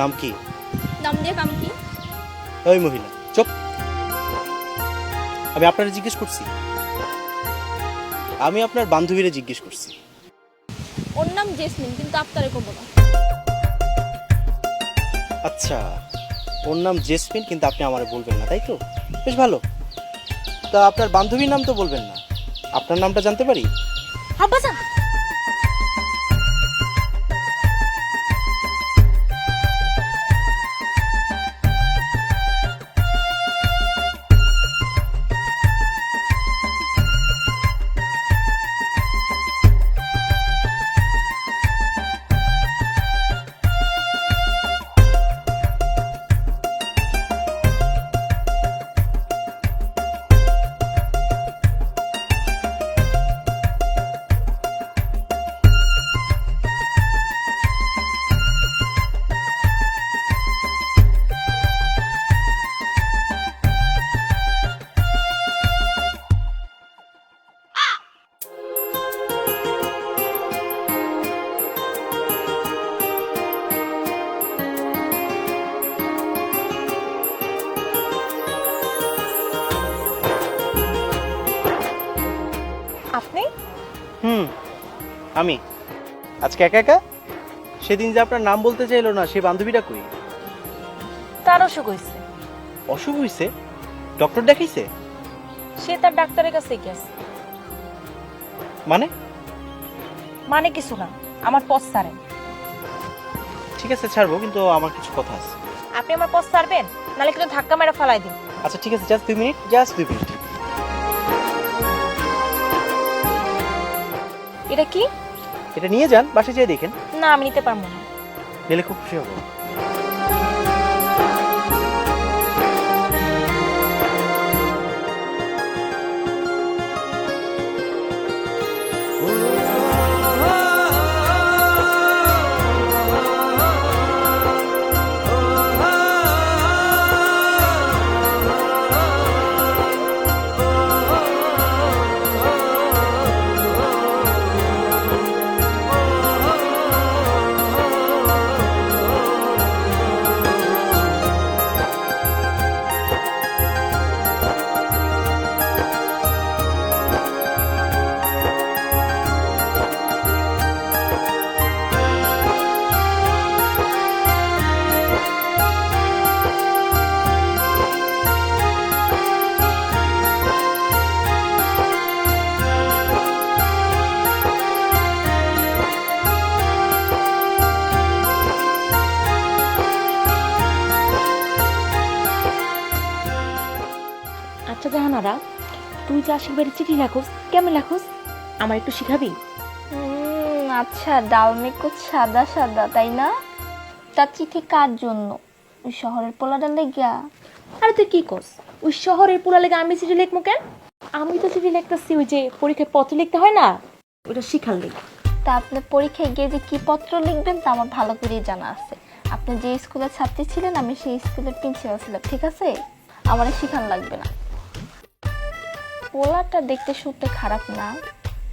নাম কি? নাম দিয়ে কাম কি? ওই মহিলা চুপ। আমি আপনারা জিজ্ঞেস করছি। আমি আপনার বান্ধবীরা জিজ্ঞেস করছি। ওর নাম জেসমিন কিন্তু আপনারে কব না। আচ্ছা ওর নাম জেসমিন কিন্তু আপনি আমারে বলবেন না তাই তো? বেশ ভালো। তা আপনার বান্ধবীর নাম তো বলবেন না। আপনার নামটা জানতে পারি? আব্বাজান আজকে একা একা? সেদিন যে আপনার নাম বলতে চাইলো না সে বান্ধবীটা কই? তার অসুখ হয়েছে অসুখ হইছে? ডক্টর দেখাইছে? সে তার ডাক্তারের কাছে গেছে। মানে? মানে কিছু না আমার পথ সারেন ঠিক আছে ছাড়বো কিন্তু আমার কিছু কথা আছে। আপনি আমার পথ ছাড়বেন? নাহলে কিন্তু ধাক্কা মেরে ফালাই দিন। আচ্ছা ঠিক আছে জাস্ট দুই মিনিট জাস্ট দুই মিনিট এটা কি? এটা নিয়ে যান বাসে যেয়ে দেখেন। না আমি নিতে পারব না। নিলে খুব খুশি হব। তুই যে আশিক বাড়ি চিঠি লেখোস কেমন লেখোস আমার একটু শিখাবি? আচ্ছা ডালমেকো সাদা সাদা তাই না? তার চিঠি কার জন্য? ওই শহরের পোলাটা লেগিয়া। আরে তুই কি করস? ওই শহরের পুরা লেগে আমি চিঠি লিখব কেন? আমি তো চিঠি লিখতেছি ওই যে পরীক্ষায় পত্র লিখতে হয় না? ওটা শিখার লেগে। তা আপনি পরীক্ষায় গিয়ে যে কি পত্র লিখবেন তা আমার ভালো করেই জানা আছে। আপনি যে স্কুলের ছাত্রী ছিলেন আমি সেই স্কুলের প্রিন্সিপাল ছিলাম ঠিক আছে? আমার শিখান লাগবে না। পোলাটা দেখতে শুনতে খারাপ না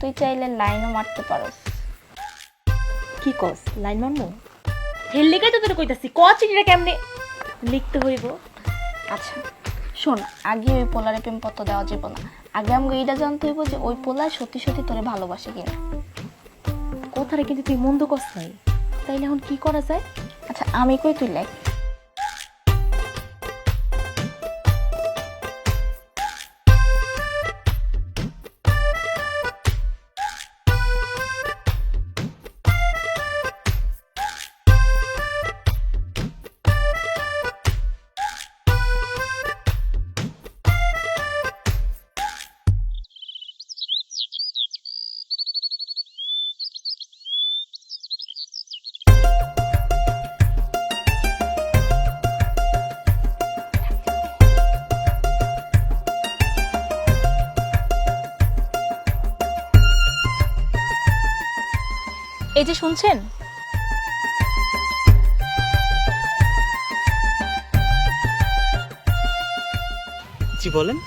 তুই চাইলে লাইনও মারতে পারোস। কি কস? লাইন মারমু? হেল লিখাই তো তোর কইতাছি ক চিঠিটা কেমনে লিখতে হইব? আচ্ছা শোন আগে ওই পোলারে প্রেম পত্র দেওয়া যাবে না। আগে আমাকে এইটা জানতে হইব যে ওই পোলা সত্যি সত্যি তোরে ভালোবাসে কিনা। কথাটা কিন্তু তুই মন্দ কস নাই। তাইলে এখন কি করা যায়? আচ্ছা আমি কই তুই লেখ। এই যে শুনছেন? জি বলেন।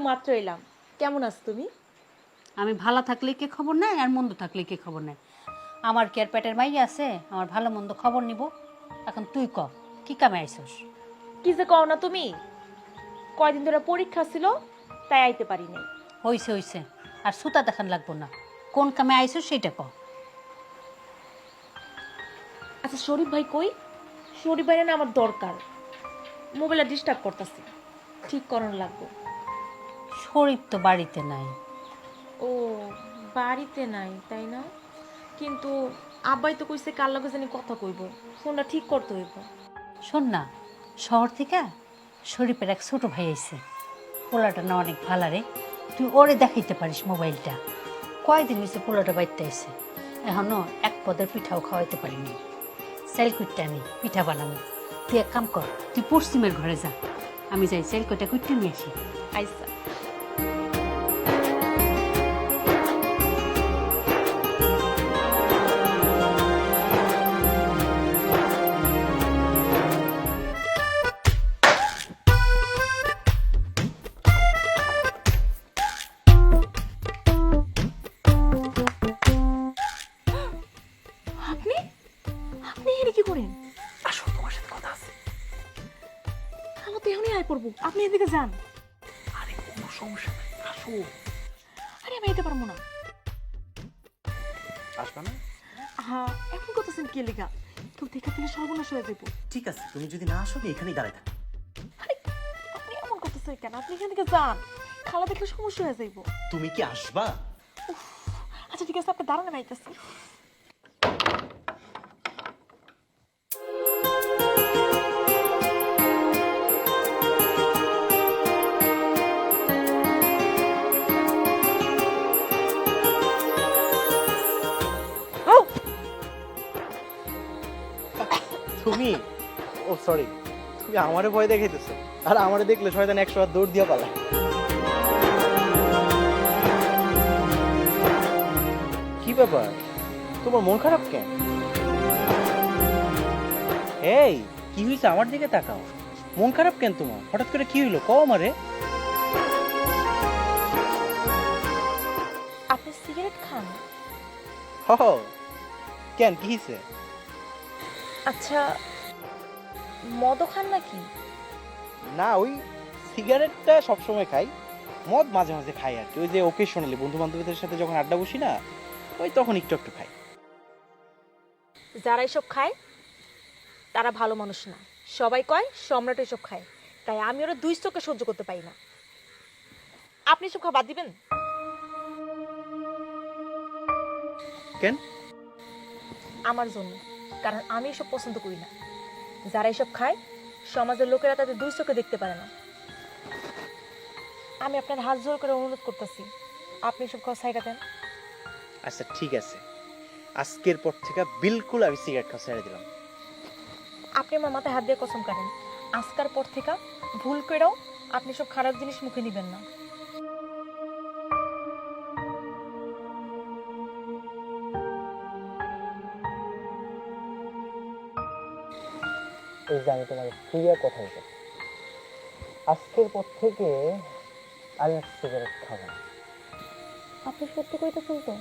তো মাত্র এলাম। কেমন আছো তুমি? আমি ভালো থাকলে কে খবর নেয় আর মন্দ থাকলে কে খবর নেয়? আমার কি আর পেটের মাই আছে? আমার ভালো মন্দ খবর নিব। এখন তুই ক কি কামে আইসস? কি যে কও না তুমি? কয়দিন ধরে পরীক্ষা ছিল তাই আইতে পারি নাই। হইছে হইছে। আর সুতা দেখান লাগবো না। কোন কামে আইসস সেটা ক। আচ্ছা শরীফ ভাই কই? শরীফ ভাই না আমার দরকার। মোবাইলে ডিস্টার্ব করতেছি। ঠিক করানো লাগবে। শরীর তো বাড়িতে নাই। ও বাড়িতে নাই তাই না? কিন্তু আব্বাই তো কইছে কার লগে জানি কথা কইব। ফোনটা ঠিক করতে হইব। শোন না শহর থেকে শরীফের এক ছোট ভাই আইছে। পোলাটা না অনেক ভালো রে। তুই ওরে দেখাইতে পারিস মোবাইলটা। কয়দিন হয়েছে পোলাটা বাইতে আইছে। এখনও এক পদের পিঠাও খাওয়াইতে পারিনি। সেলকুটটা আমি পিঠা বানাবো। তুই এক কাম কর তুই পশ্চিমের ঘরে যা। আমি যাই সেলকুটটা কুটতে নিয়ে আসি। আইসা। পড়ব আপনি এদিকে যান। আরে কোনো সমস্যা নাই আসো। আরে আমি যেতে পারব না। আসবে না? হ্যাঁ এখন করতেছেন কি লেখা কেউ দেখা ফেলে সর্বনাশ হয়ে যাব ঠিক আছে তুমি যদি না আসো এখানেই দাঁড়ায় থাকো আরে আপনি এমন করতেছেন কেন? আপনি এখান থেকে যান। খালা দেখলে সমস্যা হয়ে যাইবো। তুমি কি আসবা? আচ্ছা ঠিক আছে আপনি দাঁড়ান আমি আইতেছি। সরি তুমি আমারে ভয় দেখাইতেছো। আর আমারে দেখলে শয়তান একশো বার দৌড় দিয়ে পালায়। কি ব্যাপার? তোমার মন খারাপ কেন? এই কি হয়েছে আমার দিকে তাকাও। মন খারাপ কেন তোমার? হঠাৎ করে কি হইল? কও আমারে। আপনি সিগারেট খান? হ কেন? কি হয়েছে আচ্ছা মদও খান নাকি? না ওই সিগারেটটা সবসময় খাই মদ মাঝে মাঝে খাই আর কি। ওই যে ওকেশনালি বন্ধু বান্ধবীদের সাথে যখন আড্ডা বসি না ওই তখন একটু একটু খাই। যারা এসব খায় তারা ভালো মানুষ না। সবাই কয় সম্রাট এসব খায়। তাই আমি ওরা দুই চোখে সহ্য করতে পারি না। আপনি এসব খাওয়া বাদ দিবেন? কেন? আমার জন্য কারণ আমি এসব পছন্দ করি না। যারা এসব খায় সমাজের লোকেরা তাদের দুই চোখে দেখতে পারে না। আমি আপনার হাত জোর করে অনুরোধ করতেছি। আপনি এসব খাওয়া সাইডা দেন। আচ্ছা ঠিক আছে। আজকের পর থেকে বিলকুল আমি সিগারেট খাওয়া ছেড়ে দিলাম। আপনি আমার মাথায় হাত দিয়ে কসম কাটেন। আজকার পর থেকে ভুল করেও আপনি সব খারাপ জিনিস মুখে নিবেন না। এই যে আমি তোমার ক্লিয়ার কথা বলছি আজকের পর থেকে আর সিগারেট খাব আপনি সত্যি কইতেছেন তো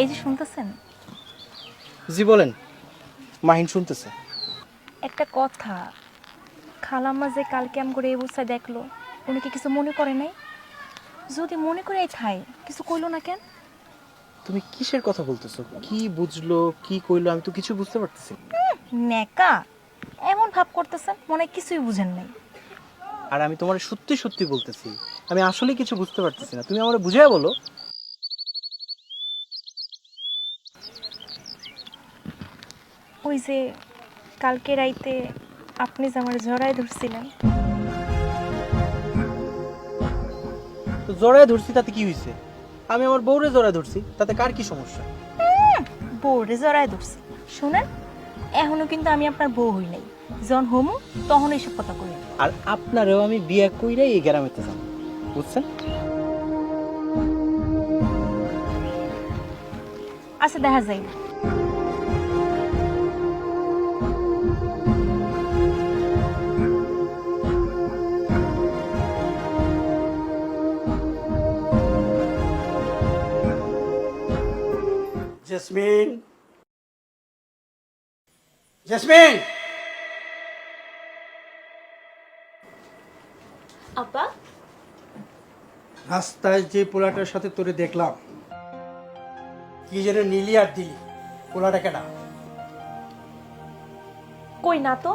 এই যে শুনতেছেন? জি বলেন। মাহিন শুনতেছে। একটা কথা। খালাম্মা যে কালকে আম করে এই অবস্থায় দেখল উনি কি কিছু মনে করে নাই? যদি মনে করে থাই কিছু কইলো না কেন? তুমি কিসের কথা বলতেছো? কি বুঝলো কি কইলো আমি তো কিছু বুঝতে পারতেছি না। নেকা। এমন ভাব করতেছেন মনে কিছুই বুঝেন নাই। আর আমি তোমার সত্যি সত্যি বলতেছি আমি আসলে কিছু বুঝতে পারতেছি না। তুমি আমার বুঝাই বলো। ওই যে কালকে রাইতে আপনি যে আমার জড়ায় ধরছিলেন। তো জড়ায় ধরছি তাতে কি হয়েছে আমি আমার বউরে জড়ায় ধরছি তাতে কার কি সমস্যা? বউরে জড়ায় ধরছি। শুনেন এখনও কিন্তু আমি আপনার বউ হই নাই। যখন হোমু তখন এইসব কথা কই আর আপনারেও আমি বিয়ে কইরাই এই গ্রামেতে যাব বুঝছেন? আচ্ছা দেখা যায় জেসমিন জেসমিন আপা রাস্তায় যে পোলাটার সাথে তোরে দেখলাম কি যেন নিলি আর দিলি পোলাটা কেনা কই না তো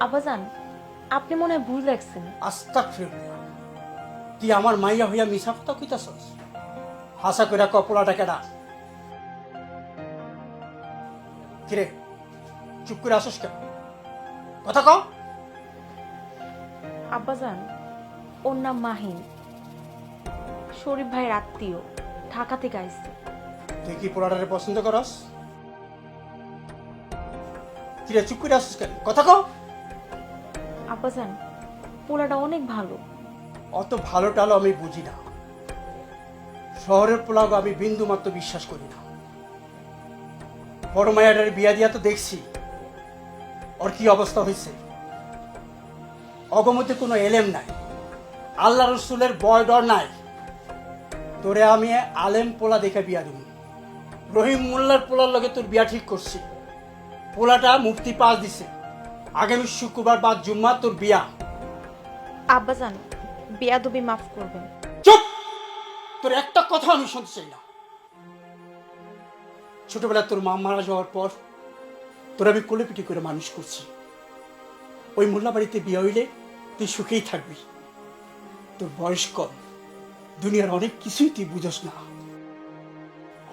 আব্বাজান আপনি মনে হয় ভুল দেখছেন। আস্তাক ফিরুল্লাহ তুই আমার মাইয়া হইয়া মিশা কথা কইতাছস? হাসা কইরা ক পোলাটা কেনা কিরে চুপ করে আসস কেন? কথা ক আব্বাজান ওর নাম মাহিন। শরীফ ভাইয়ের আত্মীয় ঢাকা থেকে আসছে তুই কি পোলাটারে পছন্দ করস? কিরে চুপ করে আসস কেন? কথা ক আব্বাজান পোলাটা অনেক ভালো। অত ভালো টালো আমি বুঝি না। শহরের পোলাগ আমি বিন্দু মাত্র বিশ্বাস করি না। বড় মায়াটার বিয়া দিয়া তো দেখছি। ওর কি অবস্থা হয়েছে অগমতে কোনো এলেম নাই। আল্লাহ রসুলের বয় ডর নাই। তোরে আমি আলেম পোলা দেখে বিয়া দিব। রহিম মোল্লার পোলার লগে তোর বিয়া ঠিক করছি। পোলাটা মুক্তি পাস দিছে। আগামী শুক্রবার বাদ জুম্মা তোর বিয়া। আব্বাজান বেয়াদবি মাফ করবেন। চুপ! তোর একটা কথা আমি শুনতে চাই না। ছোটবেলায় তোর মা মারা যাওয়ার পর তোর আমি কোলে পিটি করে মানুষ করছি। ওই মোল্লা বাড়িতে বিয়ে হইলে তুই সুখেই থাকবি। তোর বয়স কম। দুনিয়ার অনেক কিছুই তুই বুঝস না।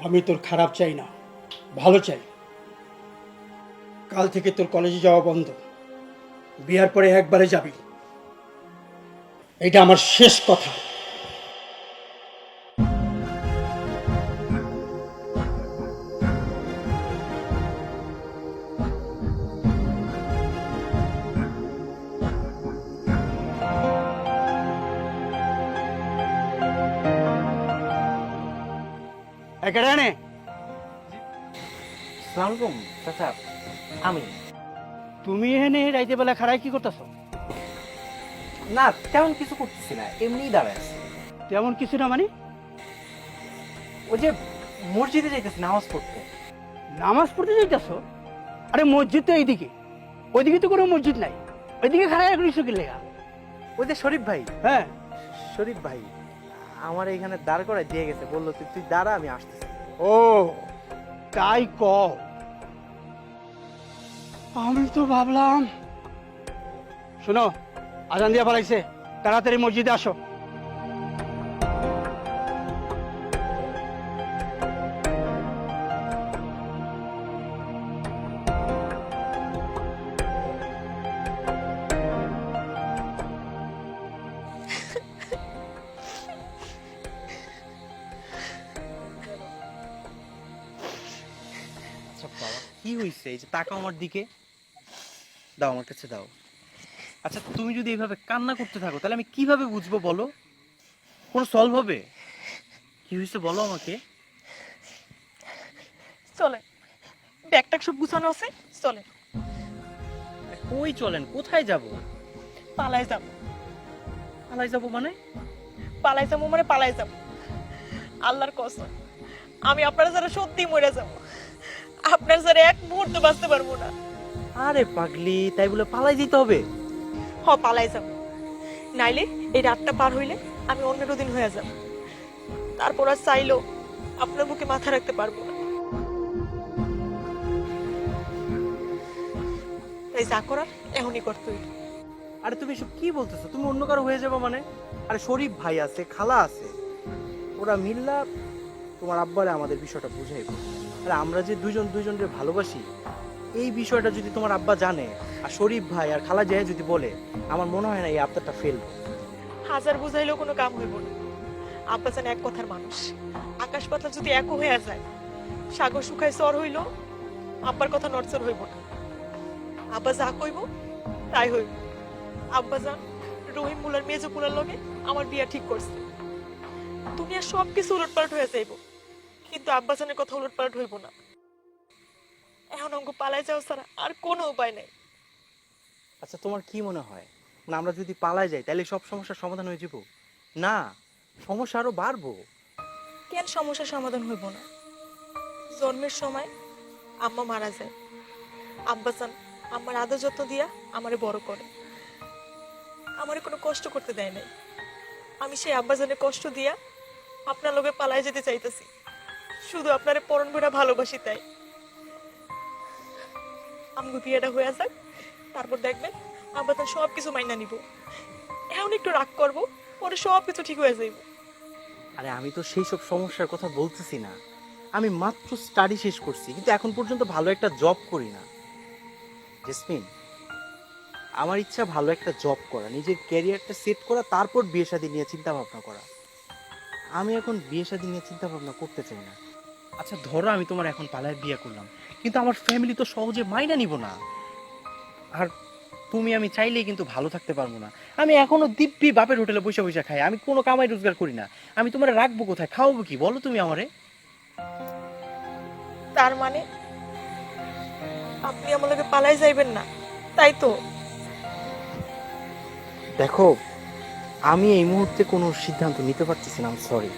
আমি তোর খারাপ চাই না, ভালো চাই। কাল থেকে তোর কলেজে যাওয়া বন্ধ। বিয়ার পরে একবারে যাবি। এটা আমার শেষ কথা। আমি। তুমি এখানে রাইতে বেলা খাড়াই কি করতেছো? না তেমন কিছু করতেছি না এমনিই দাঁড়ায় আছি। তেমন কিছু না মানে? ওই যে মসজিদে যাইতেছি নামাজ পড়তে। নামাজ পড়তে যাইতেছো? আরে মসজিদ তো এইদিকে। ওইদিকে তো কোনো মসজিদ নাই। ওইদিকে খাড়াই করিস কি লেখা ওই যে শরীফ ভাই। হ্যাঁ। শরীফ ভাই আমার এখানে দাঁড় করায় দিয়ে গেছে বলল তুই তুই দাঁড়া আমি আসতেছি। ও তাই ক আমি তো ভাবলাম। শোনো আজান দিয়া ফেলাইছে তাড়াতাড়ি মসজিদে আসো। কি হয়েছে এই যে তাকাও আমার দিকে। দাও আমার কাছে দাও। আচ্ছা তুমি যদি এইভাবে কান্না করতে থাকো তাহলে আমি কীভাবে বুঝব বলো? কোনো সলভ হবে? কি হয়েছে বলো আমাকে? চলে। ব্যাগটা সব গুছানো আছে চলে। কই চলেন? কোথায় যাব? পালাই যাব। পালাই যাব মানে? পালাই যাব মানে পালাই যাব। আল্লাহর কসম আমি আপনারা যারা সত্যি মরে যাব। আপনার যারা এক মুহূর্ত বাঁচতে পারব না। আরে পাগলি তাই বলে পালাই যেতে হবে? হ পালাই যাব। নাইলে এই রাতটা পার হইলে আমি অন্যের দিন হয়ে যাব। তারপর আর চাইলেও আপনার বুকে মাথা রাখতে পারব না। তাই যা করার এখনই করতে হইল। আরে তুমি এসব কি বলতেছো? তুমি অন্য কারও হয়ে যাব মানে? আরে শরীফ ভাই আছে খালা আছে। ওরা মিল্লা তোমার আব্বারে আমাদের বিষয়টা বুঝাইব। আরে আমরা যে দুজন দুজনকে ভালোবাসি এই বিষয়টা যদি তোমার আব্বা জানে, আর শরীফ ভাই আর খালা জায় যদি বলে, আমার মনে হয় না এই আবদারটা ফেলব হাজার বুঝাইলেও কোনো কাম হইব না। আব্বা যেন এক কথার মানুষ। আকাশ পাতাল যদি এক হয়ে যায়, সাগর শুকায় সর হইল, আব্বার কথা নড়চড় হইব না। আব্বা যা কইব, তাই হইব। আব্বা যান, রহিম মুলার মেজো পুলার লগে আমার বিয়া ঠিক করছে। দুনিয়া সব কিছু উলটপালট হয়ে যাইব। কিন্তু আব্বা জানের কথা উলটপালট হইব না। এখন অঙ্ক পালাই যাও ছাড়া আর কোনো উপায় নেই। আচ্ছা তোমার কি মনে হয়? না আমরা যদি পালাই যাই তাহলে সব সমস্যার সমাধান হয়ে যাব? না সমস্যা আরও বাড়বো। কেন সমস্যার সমাধান হইব না? জন্মের সময় আম্মা মারা যায়। আব্বাসান আমার আদর যত্ন দিয়া আমারে বড় করে। আমারে কোনো কষ্ট করতে দেয় নাই। আমি সেই আব্বাজানের কষ্ট দিয়া আপনার লোকে পালায় যেতে চাইতেছি। শুধু আপনারে পরন ভরা ভালোবাসি তাই। আমগো বিয়েটা হয়ে যাক তারপর দেখবেন আব্বাসান সব কিছু মাইনা নিব। এখন একটু রাগ করব, পরে সব কিছু ঠিক হয়ে যাইব। আরে আমি তো সেই সব সমস্যার কথা বলতেছি না। আমি মাত্র স্টাডি শেষ করছি, কিন্তু এখন পর্যন্ত ভালো একটা জব করি না। জেসমিন আমার ইচ্ছা ভালো একটা জব করা, নিজের ক্যারিয়ারটা সেট করা, তারপর বিয়ে শাদী নিয়ে চিন্তা ভাবনা করা। আমি এখন বিয়ে শাদী নিয়ে চিন্তা ভাবনা করতে চাই না। আচ্ছা ধরো আমি তোমার এখন পালায় বিয়ে করলাম। কিন্তু আমার ফ্যামিলি তো সহজে মাইনা নিব না। আর তুমি আমি চাইলেই কিন্তু ভালো থাকতে পারব না। আমি এখনও দিব্যি বাপের হোটেলে বসে বসে খাই। আমি কোনো কামাই রোজগার করি না। আমি তোমার রাখব কোথায়? খাওয়াবো কি? বলো তুমি আমারে। তার মানে আপনি আমার লগে পালাই যাইবেন না তাই তো? দেখো আমি এই মুহূর্তে কোনো সিদ্ধান্ত নিতে পারতেছি না সরি